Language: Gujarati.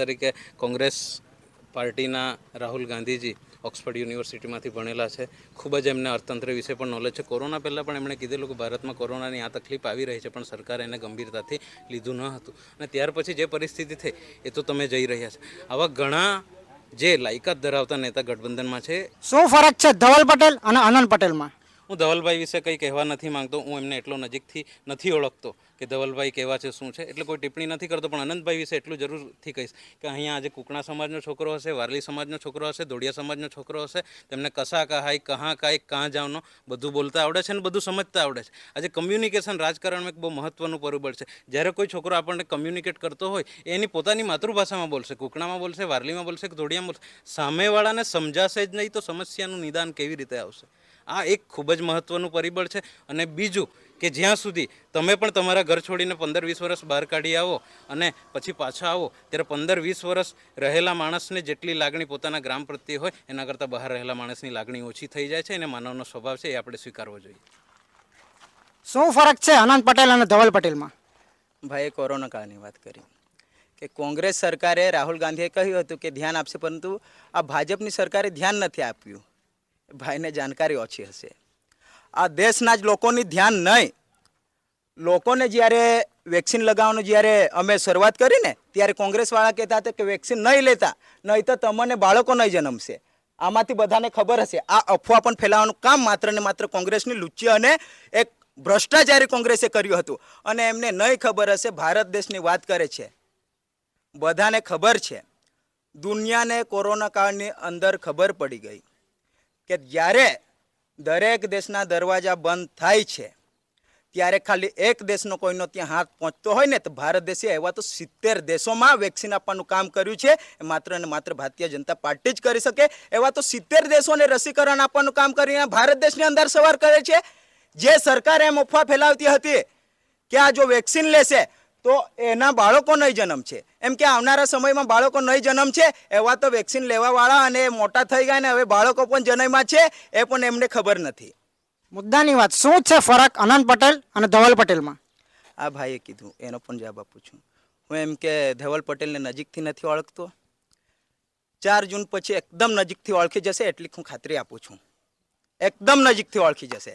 તરીકે કોંગ્રેસ પાર્ટીના રાહુલ ગાંધીજી ઓક્સફર્ડ યુનિવર્સિટીમાંથી ભણેલા છે. ખૂબ જ એમને અર્થતંત્ર વિશે પણ નોલેજ છે. કોરોના પહેલાં પણ એમણે કીધેલું કે ભારતમાં કોરોનાની આ તકલીફ આવી રહી છે, પણ સરકારે એને ગંભીરતાથી લીધું ન હતું. અને ત્યાર પછી જે પરિસ્થિતિ થઈ, એ તો તમે જઈ રહ્યા છે. આવા ઘણા જે લાયકાત ધરાવતા નેતા ગઠબંધનમાં છે. શું ફરક છે ધવલ પટેલ અને આનંદ પટેલમાં? હું ધવલભાઈ વિશે કંઈ કહેવા નથી માંગતો, હું એમને એટલો નજીકથી નથી ઓળખતો કે ધવલભાઈ કેવા છે, શું છે, એટલે કોઈ ટિપ્પણી નથી કરતો, પણ અનંતભાઈ વિશે એટલું જરૂરથી કહીશ કે અહીંયા આજે કુકણા સમાજનો છોકરો હશે, વારલી સમાજનો છોકરો હશે, દોડિયા સમાજનો છોકરો હશે, તેમને કસા કહાય, કહાં કાંઈ કાં જાવનો, બધું બોલતા આવડે છે અને બધું સમજતા આવડે છે. આજે કમ્યુનિકેશન રાજકારણમાં એક બહુ મહત્વનું પરિબળ છે. જ્યારે કોઈ છોકરો આપણને કમ્યુનિકેટ કરતો હોય એની પોતાની માતૃભાષામાં બોલશે, કુકણામાં બોલશે, વારલીમાં બોલશે કે દોડિયામાં બોલશે. સામેવાળાને સમજાશે જ નહીં તો સમસ્યાનું નિદાન કેવી રીતે આવશે? આ એક ખૂબ જ મહત્વનું પરિબળ છે. અને બીજું કે જ્યાં સુધી તમે પણ તમારા ઘર છોડીને પંદર વીસ વર્ષ બહાર કાઢી આવો અને પછી પાછા આવો ત્યારે પંદર વીસ વર્ષ રહેલા માણસને જેટલી લાગણી પોતાના ગ્રામ પ્રત્યે હોય એના કરતાં બહાર રહેલા માણસની લાગણી ઓછી થઈ જાય છે અને માનવનો સ્વભાવ છે એ આપણે સ્વીકારવો જોઈએ. શું ફરક છે આનંદ પટેલ અને ધવલ પટેલમાં? ભાઈએ કોરોના કાળની વાત કરી. કે કોંગ્રેસ સરકારે રાહુલ ગાંધીએ કહ્યું હતું કે ધ્યાન આપશે પરંતુ આ ભાજપની સરકારે ધ્યાન નથી આપ્યું. ભાઈને જાણકારી ઓછી હશે. આ દેશના જ લોકોની ધ્યાન નહીં. લોકોને જ્યારે વેક્સિન લગાવવાનું જ્યારે અમે શરૂઆત કરી ને ત્યારે કોંગ્રેસવાળા કહેતા હતા કે વેક્સિન નહીં લેતા, નહીં તો તમને બાળકો નહીં જન્મશે. આમાંથી બધાને ખબર હશે. આ અફવા પણ ફેલાવવાનું કામ માત્ર ને માત્ર કોંગ્રેસની લુચ્ચી અને એક ભ્રષ્ટાચારી કોંગ્રેસે કર્યું હતું. અને એમને નહીં ખબર હશે, ભારત દેશની વાત કરે છે. બધાને ખબર છે. દુનિયાને કોરોના કાળની અંદર ખબર પડી ગઈ. કે જ્યારે દરેક દેશના દરવાજા બંધ થાય છે, ત્યારે ખાલી એક દેશનો કોઈનો ત્યાં હાથ પહોંચતો હોય ને, તો ભારત દેશે એવા તો સિત્તેર દેશોમાં વેક્સિન આપવાનું કામ કર્યું છે. એ માત્ર ને માત્ર ભારતીય જનતા પાર્ટી જ કરી શકે. એવા તો સિત્તેર દેશોને રસીકરણ આપવાનું કામ કરીને ભારત દેશની અંદર સવાર કરે છે. જે સરકાર એમ અફવા ફેલાવતી હતી કે આ જો વેક્સિન લેશે તો એના બાળકો નહીં જન્મ છે. એમ કે આવનારા સમયમાં બાળકો નહીં જન્મ છે એવા તો વેક્સિન લેવાવાળા અને મોટા થઈ ગયા ને હવે બાળકો પણ જન્મમાં છે એ પણ એમને ખબર નથી. મુદ્દાની વાત શું છે ફરક અનંત પટેલ અને ધવલ પટેલમાં? આ ભાઈએ કીધું એનો પણ જવાબ આપું છું. હું એમ કે ધવલ પટેલને નજીકથી નથી ઓળખતો. ચાર જૂન પછી એકદમ નજીકથી ઓળખી જશે એટલી હું ખાતરી આપું છું. એકદમ નજીકથી ઓળખી જશે.